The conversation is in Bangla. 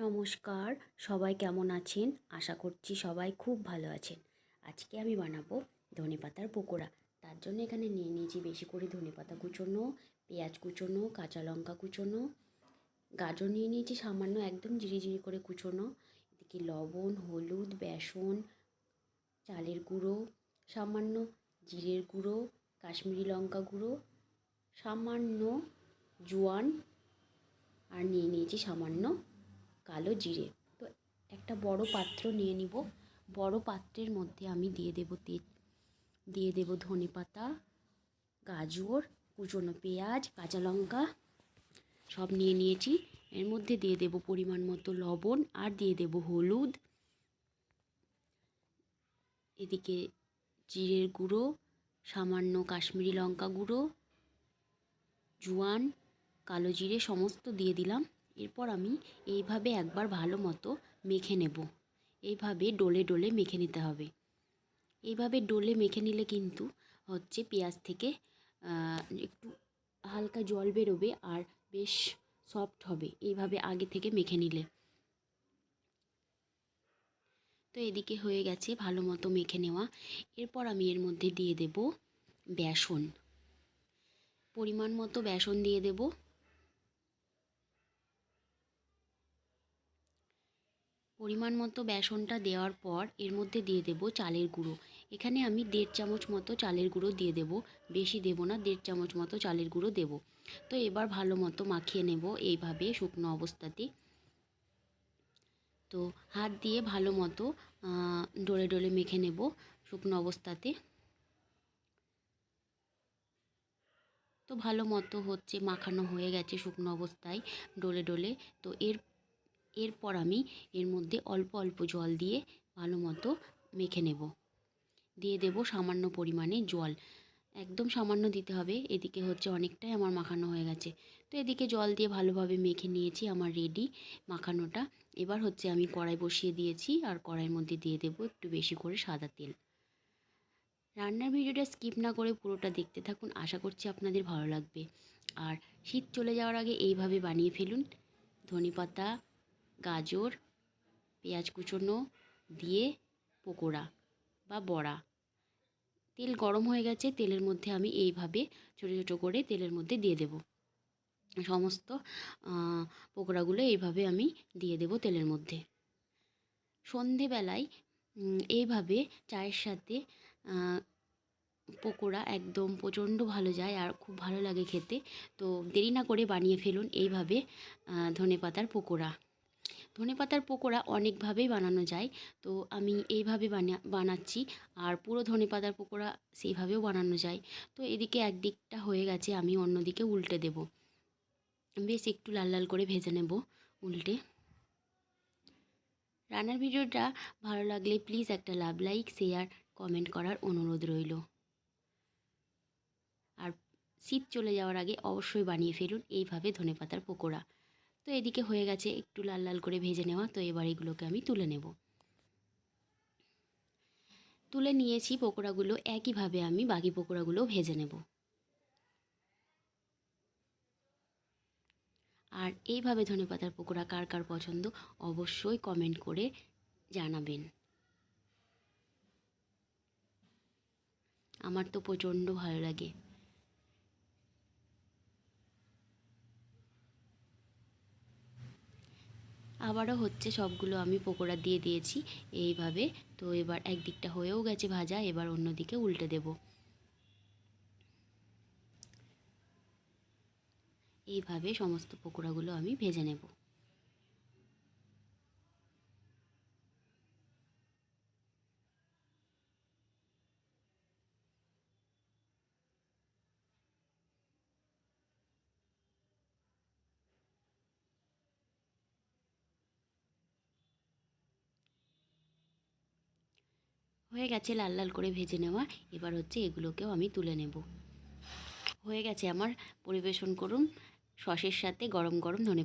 নমস্কার, সবাই কেমন আছেন? আশা করছি সবাই খুব ভালো আছেন। আজকে আমি বানাবো ধনেপাতার পকোড়া। তার জন্য এখানে নিয়ে নিয়েছি বেশি করে ধনেপাতা কুচোনো, পেঁয়াজ কুচোনো, কাঁচা লঙ্কা কুচোনো। গাজর নিয়ে নিয়েছি সামান্য একদম জিরি জিরি করে কুচোনো। এদিকে লবণ, হলুদ, বেসন, চালের গুঁড়ো, সামান্য জিরের গুঁড়ো, কাশ্মীরি লঙ্কা গুঁড়ো, সামান্য জোয়ান, আর নিয়ে নিয়েছি সামান্য কালো জিরে। তো একটা বড় পাত্র নিয়ে নিব। বড় পাত্রের মধ্যে আমি দিয়ে দেবো তেল দিয়ে দেবো ধনে পাতা, গাজর, কুচনো পেঁয়াজ, কাঁচা লঙ্কা, সব নিয়ে নিয়েছি। এর মধ্যে দিয়ে দেবো পরিমাণ মতো লবণ আর দিয়ে দেবো হলুদ। এদিকে জিরের গুঁড়ো, সামান্য কাশ্মীরি লঙ্কা গুঁড়ো, জোয়ান, কালো জিরে সমস্ত দিয়ে দিলাম। এরপর আমি এইভাবে একবার ভালো মতো মেখে নেব। এইভাবে ডোলে ডোলে মেখে নিতে হবে। এইভাবে ডোলে মেখে নিলে কিন্তু হচ্ছে পেঁয়াজ থেকে একটু হালকা জল বেরোবে আর বেশ সফট হবে। এইভাবে আগে থেকে মেখে নিলে। তো এদিকে হয়ে গেছে ভালো মতো মেখে নেওয়া। এরপর আমি এর মধ্যে দিয়ে দেব বেসন। পরিমাণ মতো বেসন দিয়ে দেবো। পরিমাণ মতো বেসনটা দেওয়ার পর এর মধ্যে দিয়ে দেব চালের গুঁড়ো। এখানে আমি দেড় চামচ মতো চালের গুঁড়ো দিয়ে দেব। বেশি দেব না, দেড় চামচ মতো চালের গুঁড়ো দেব। তো এবার ভালো মতো মাখিয়ে নেব এইভাবে শুকনো অবস্থাতে। তো হাত দিয়ে ভালো মতো ডোলে ডলে মেখে নেব শুকনো অবস্থাতে। তো ভালো মতো হচ্ছে মাখানো হয়ে গেছে শুকনো অবস্থায় ডলে ডলে। তো এর এরপর আমি এর মধ্যে অল্প অল্প জল দিয়ে ভালো মতো মেখে নেব। দিয়ে দেব সামান্য পরিমাণে জল। একদম সামান্য দিতে হবে, এদিকে হচ্ছে অনেকটাই আমার মাখানো হয়ে গেছে। তো এদিকে জল দিয়ে ভালোভাবে মেখে নিয়েছি আমার রেডি মাখানোটা। এবার হচ্ছে আমি কড়াই বসিয়ে দিয়েছি আর কড়াইয়ের মধ্যে দিয়ে দেব একটু বেশি করে সাদা তেল। রান্নার ভিডিওটা স্কিপ না করে পুরোটা দেখতে থাকুন, আশা করছি আপনাদের ভালো লাগবে। আর শীত চলে যাওয়ার আগে এইভাবে বানিয়ে ফেলুন। ধনে পাতা গাজর, পেঁয়াজ কুচোনো দিয়ে পকোড়া বা বড়া। তেল গরম হয়ে গেছে, তেলের মধ্যে আমি এইভাবে ছোটো ছোটো করে তেলের মধ্যে দিয়ে দেব। সমস্ত পকোড়াগুলো এইভাবে আমি দিয়ে দেব তেলের মধ্যে। সন্ধেবেলায় এইভাবে চায়ের সাথে পকোড়া একদম প্রচণ্ড ভালো যায় আর খুব ভালো লাগে খেতে। তো দেরি না করে বানিয়ে ফেলুন, এইভাবে ধনে পাতার পকোড়া। ধনে পাতার পকোড়া অনেকভাবেই বানানো যায়। তো আমি এইভাবে বানা, বানাচ্ছি আর পুরো ধনে পাতার পকোড়া সেইভাবেও বানানো যায়। তো এদিকে একদিকটা হয়ে গেছে, আমি অন্যদিকে উল্টে দেব। বেশ একটু লাল লাল করে ভেজে নেব উল্টে। রান্নার ভিডিওটা ভালো লাগলে প্লিজ একটা লাভ, লাইক, শেয়ার, কমেন্ট করার অনুরোধ রইল। আর শীত চলে যাওয়ার আগে অবশ্যই বানিয়ে ফেলুন এইভাবে ধনে পাতার পকোড়া। তো এদিকে হয়ে গেছে একটু লাল লাল করে ভেজে নেওয়া, তো এবার এগুলোকে আমি তুলে নেব। তুলে নিয়েছি পকোড়াগুলো, একইভাবে আমি বাকি পকোড়াগুলো ভেজে নেব। আর এইভাবে ধনে পাতার পকোড়া কার কার পছন্দ অবশ্যই কমেন্ট করে জানাবেন। আমার তো প্রচণ্ড ভালো লাগে। আবারও হচ্ছে সবগুলো আমি পকোড়া দিয়ে দিয়েছি এইভাবে। তো এবার একদিকটা হয়েও গেছে ভাজা, এবার অন্যদিকে উল্টে দেব। এইভাবে সমস্ত পকোড়াগুলো আমি ভেজে নেব। হয়ে গেছে লাল লাল করে ভেজে নেওয়া। এবার হচ্ছে এগুলোকেও আমি তুলে নেব। হয়ে গেছে আমার পরিবেশন করুন। সসের সাথে গরম গরম ধনে